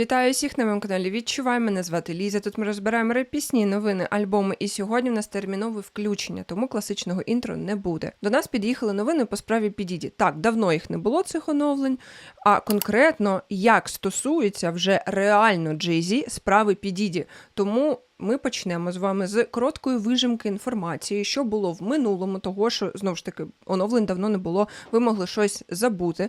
Вітаю всіх на моєму каналі. Відчувай, мене звати Ліза. Тут ми розбираємо реп-пісні, новини, альбоми. І сьогодні в нас термінове включення, тому класичного інтро не буде. До нас під'їхали новини по справі Підіді. Так, давно їх не було цих оновлень. А конкретно як стосується вже реально Jay-Z справи Підіді. Тому. Ми почнемо з вами з короткої вижимки інформації, що було в минулому, того що знову ж таки оновлень давно не було. Ви могли щось забути.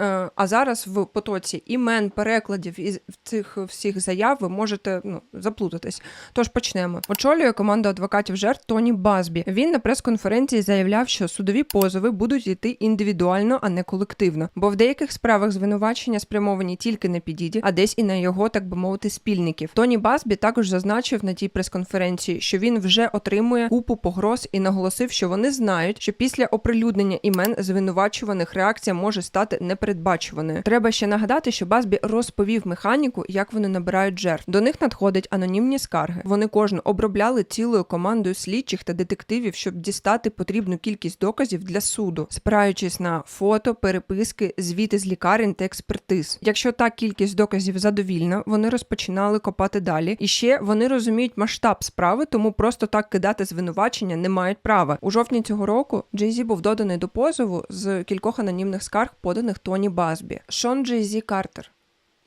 Е, А зараз в потоці імен, перекладів і цих всіх заяв ви можете ну, заплутатись. Тож почнемо. Очолює команду адвокатів жертв Тоні Базбі. Він на прес-конференції заявляв, що судові позови будуть йти індивідуально, а не колективно. Бо в деяких справах звинувачення спрямовані тільки на підіді, а десь і на його, так би мовити, спільників. Тоні Базбі також зазначив на тій прес-конференції, що він вже отримує купу погроз і наголосив, що вони знають, що після оприлюднення імен звинувачуваних реакція може стати непередбачуваною. Треба ще нагадати, що Базбі розповів механіку, як вони набирають жертв. До них надходять анонімні скарги. Вони кожну обробляли цілою командою слідчих та детективів, щоб дістати потрібну кількість доказів для суду, спираючись на фото, переписки, звіти з лікарень та експертиз. Якщо та кількість доказів задовільна, вони розпочинали копати далі. І ще вони розуміють масштаб справи, тому просто так кидати звинувачення не мають права. У жовтні цього року Джей-Зі був доданий до позову з кількох анонімних скарг, поданих Тоні Базбі. Шон Джей-Зі Картер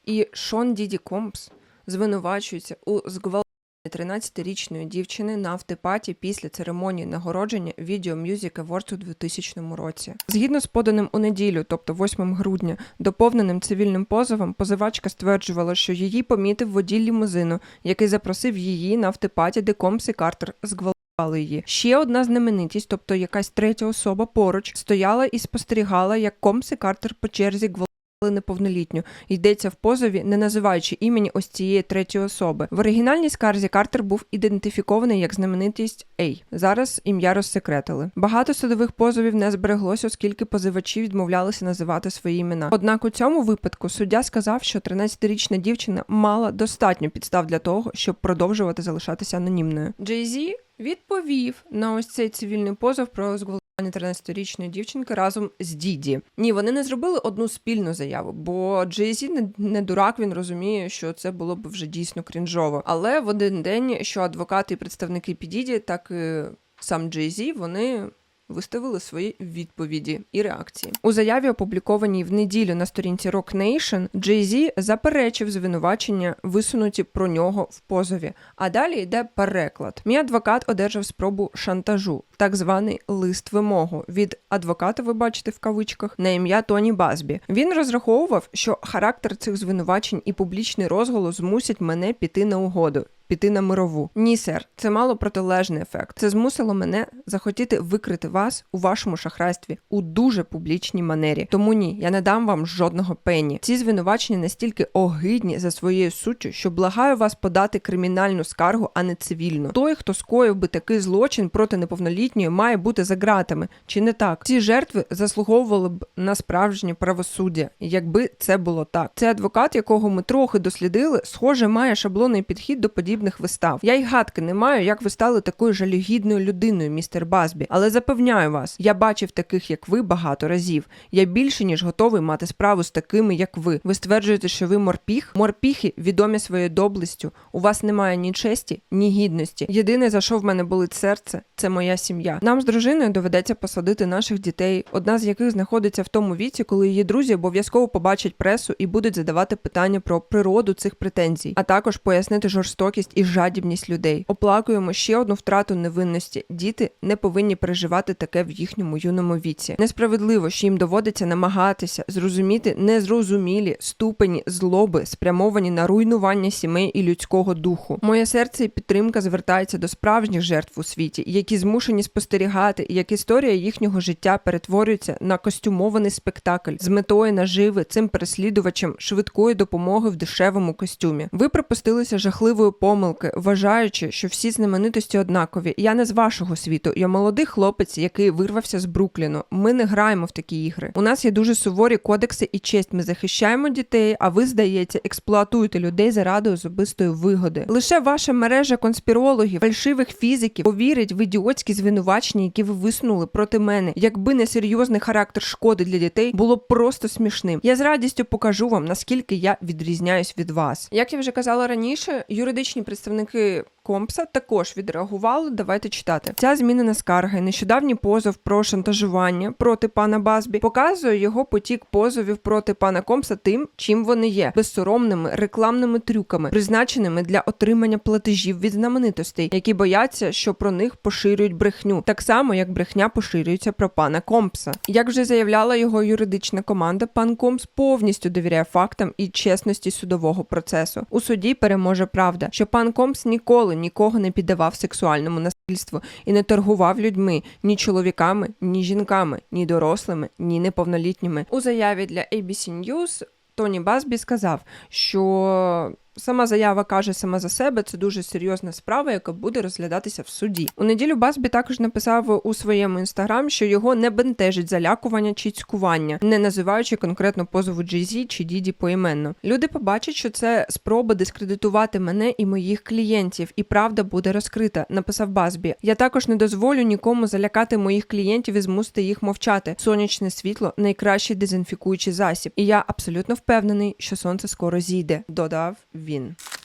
і Шон Діді Компс звинувачуються у зґвалтуванні 13-річної дівчини на автопаті після церемонії нагородження Video Music Awards у 2000 році. Згідно з поданим у неділю, тобто 8 грудня, доповненим цивільним позовом, позивачка стверджувала, що її помітив водій лімузину, який запросив її на автопаті, де Компс і Картер зґвалтували її. Ще одна знаменитість, тобто якась третя особа поруч, стояла і спостерігала, як Компс і Картер по черзі гвалтували неповнолітню. Йдеться в позові, не називаючи імені ось цієї третьої особи. В оригінальній скарзі Картер був ідентифікований як знаменитість Ей. Зараз ім'я розсекретили. Багато судових позовів не збереглося, оскільки позивачі відмовлялися називати свої імена. Однак у цьому випадку суддя сказав, що 13-річна дівчина мала достатньо підстав для того, щоб продовжувати залишатися анонімною. Jay-Z відповів на ось цей цивільний позов про зґвалтування 13-річної дівчинки разом з Діді. Ні, вони не зробили одну спільну заяву, бо Джей-Зі не, не дурак, він розуміє, що це було б вже дійсно крінжово. Але в один день, що адвокати і представники Підіді, так і сам Джей-Зі, вони. Виставили свої відповіді і реакції у заяві, опублікованій в неділю на сторінці Rock Nation, Jay-Z заперечив звинувачення, висунуті про нього в позові. А далі йде переклад. Мій адвокат одержав спробу шантажу, так званий лист вимогу від адвоката. Ви бачите в кавичках на ім'я Тоні Базбі. Він розраховував, що характер цих звинувачень і публічний розголос змусять мене піти на угоду. Піти на мирову. Ні, сер, це мало протилежний ефект. Це змусило мене захотіти викрити вас у вашому шахрайстві у дуже публічній манері. Тому ні, я не дам вам жодного пені. Ці звинувачення настільки огидні за своєю суттю, що благаю вас подати кримінальну скаргу, а не цивільну. Той, хто скоїв би такий злочин проти неповнолітньої, має бути за ґратами. Чи не так? Ці жертви заслуговували б на справжнє правосуддя, якби це було так. Цей адвокат, якого ми трохи дослідили, схоже, має шаблонний підхід до подібних вистав. Я й гадки не маю, як ви стали такою жалюгідною людиною, містер Базбі. Але запевняю вас, я бачив таких, як ви, багато разів. Я більше ніж готовий мати справу з такими, як ви. Ви стверджуєте, що ви морпіх? Морпіхи відомі своєю доблестю. У вас немає ні честі, ні гідності. Єдине, за що в мене болить серце, це моя сім'я. Нам з дружиною доведеться посадити наших дітей, одна з яких знаходиться в тому віці, коли її друзі обов'язково побачать пресу і будуть задавати питання про природу цих претензій, а також пояснити жорстокість і жадібність людей. Оплакуємо ще одну втрату невинності. Діти не повинні переживати таке в їхньому юному віці. Несправедливо, що їм доводиться намагатися зрозуміти незрозумілі ступені злоби, спрямовані на руйнування сімей і людського духу. Моє серце і підтримка звертається до справжніх жертв у світі, які змушені спостерігати, як історія їхнього життя перетворюється на костюмований спектакль з метою наживи цим переслідувачем швидкої допомоги в дешевому костюмі. Ви припустилися жахливої помилки помилки, вважаючи, що всі знаменитості однакові. Я не з вашого світу. Я молодий хлопець, який вирвався з Брукліну. Ми не граємо в такі ігри. У нас є дуже суворі кодекси і честь. Ми захищаємо дітей, а ви, здається, експлуатуєте людей заради особистої вигоди. Лише ваша мережа конспірологів, фальшивих фізиків повірить в ідіотські звинувачення, які ви висунули проти мене. Якби не серйозний характер шкоди для дітей, було просто смішним. Я з радістю покажу вам, наскільки я відрізняюсь від вас. Як я вже казала раніше, юридичні представники. Компса також відреагували. Давайте читати. Ця змінена скарга і нещодавній позов про шантажування проти пана Базбі показує його потік позовів проти пана Компса тим, чим вони є безсоромними рекламними трюками, призначеними для отримання платежів від знаменитостей, які бояться, що про них поширюють брехню, так само як брехня поширюється про пана Компса. Як вже заявляла його юридична команда, пан Компс повністю довіряє фактам і чесності судового процесу. У суді переможе правда, що пан Компс ніколи нікого не піддавав сексуальному насильству і не торгував людьми ні чоловіками, ні жінками, ні дорослими, ні неповнолітніми. У заяві для ABC News Тоні Базбі сказав, що сама заява каже сама за себе, це дуже серйозна справа, яка буде розглядатися в суді. У неділю Базбі також написав у своєму інстаграм, що його не бентежить залякування чи цькування, не називаючи конкретно позову Jay-Z чи Діді поіменно. Люди побачать, що це спроба дискредитувати мене і моїх клієнтів, і правда буде розкрита. Написав Базбі. Я також не дозволю нікому залякати моїх клієнтів і змусити їх мовчати. Сонячне світло найкращий дезінфікуючий засіб. І я абсолютно впевнений, що сонце скоро зійде. Додав.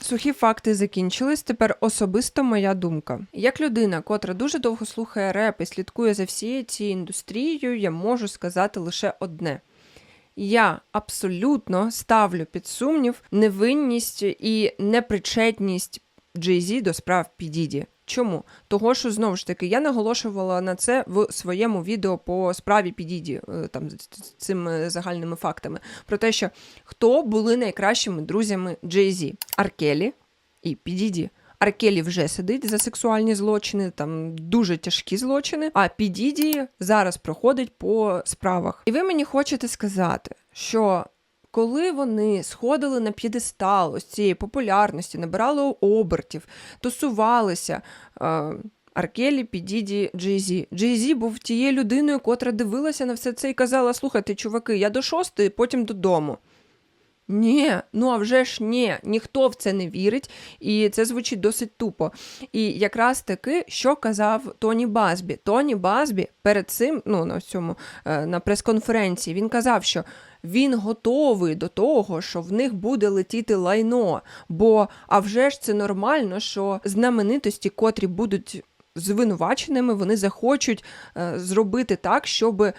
Сухі факти закінчились. Тепер особисто моя думка. Як людина, котра дуже довго слухає реп і слідкує за всією цією індустрією, я можу сказати лише одне. Я абсолютно ставлю під сумнів невинність і непричетність Джей-Зі до справ Підіді. Чому? Того, що знову ж таки я наголошувала на це в своєму відео по справі Підіді, е, там з цими загальними фактами, про те, що хто були найкращими друзями Jay-Z? Аркелі і Підіді. Аркелі вже сидить за сексуальні злочини, там дуже тяжкі злочини. А Підіді зараз проходить по справах. І ви мені хочете сказати, що коли вони сходили на п'єдестал ось цієї популярності, набирали обертів, тусувалися. Е, Аркелі, Підіді, Джей-Зі. Джей-Зі був тією людиною, котра дивилася на все це і казала: слухайте, чуваки, я до шостої, потім додому. Ні, ну а вже ж ні, ніхто в це не вірить, і це звучить досить тупо. І якраз таки, що казав Тоні Базбі. Тоні Базбі перед цим, ну на цьому е, на прес-конференції, він казав, що він готовий до того, що в них буде летіти лайно. Бо а вже ж це нормально, що знаменитості, котрі будуть звинуваченими, вони захочуть е, зробити так, щоб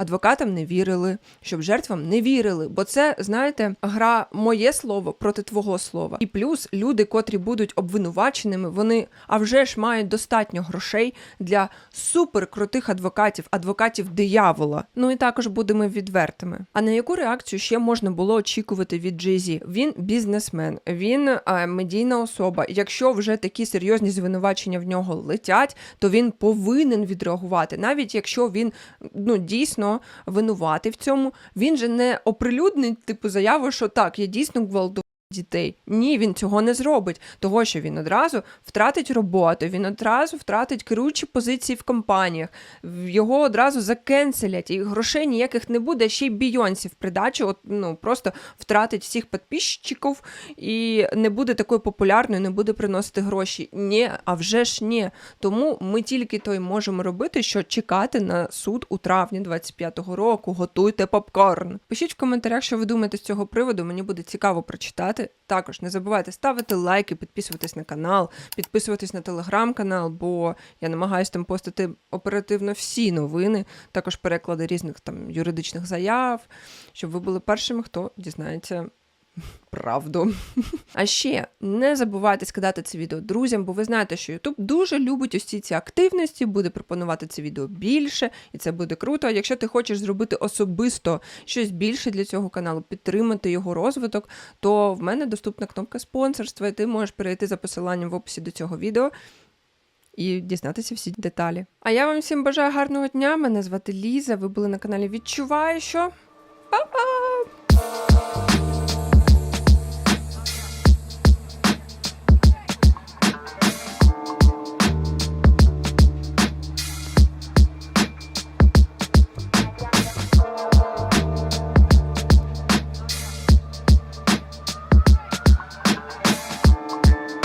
адвокатам не вірили, щоб жертвам не вірили. Бо це, знаєте, гра моє слово проти твого слова. І плюс люди, котрі будуть обвинуваченими, вони а вже ж мають достатньо грошей для суперкрутих адвокатів, адвокатів диявола. Ну і також будемо відвертими. А на яку реакцію ще можна було очікувати від Jay-Z? Він бізнесмен, він а, медійна особа. Якщо вже такі серйозні звинувачення в нього летять, то він повинен відреагувати, навіть якщо він ну дійсно винуватий в цьому. Він же не оприлюднить типу заяву, що так, я дійсно гвалтував дітей. Ні, він цього не зробить, того що він одразу втратить роботу, він одразу втратить керуючі позиції в компаніях, його одразу закенселять, і грошей ніяких не буде, ще й Бійонсі в придачу, от, ну, просто втратить всіх підписчиків і не буде такою популярною, не буде приносити гроші. Ні, а вже ж ні. Тому ми тільки то й можемо робити, що чекати на суд у травні 25-го року. Готуйте попкорн. Пишіть в коментарях, що ви думаєте з цього приводу. Мені буде цікаво прочитати. Також не забувайте ставити лайки, підписуватись на канал, підписуватись на телеграм-канал, бо я намагаюся там постити оперативно всі новини, також переклади різних там юридичних заяв, щоб ви були першими, хто дізнається правду. А ще не забувайте скидати це відео друзям, бо ви знаєте, що YouTube дуже любить ці ці активності, буде пропонувати це відео більше, і це буде круто. А якщо ти хочеш зробити особисто щось більше для цього каналу, підтримати його розвиток, то в мене доступна кнопка спонсорства, і ти можеш перейти за посиланням в описі до цього відео. І дізнатися всі деталі. А я вам всім бажаю гарного дня. Мене звати Ліза. Ви були на каналі Відчуваю, що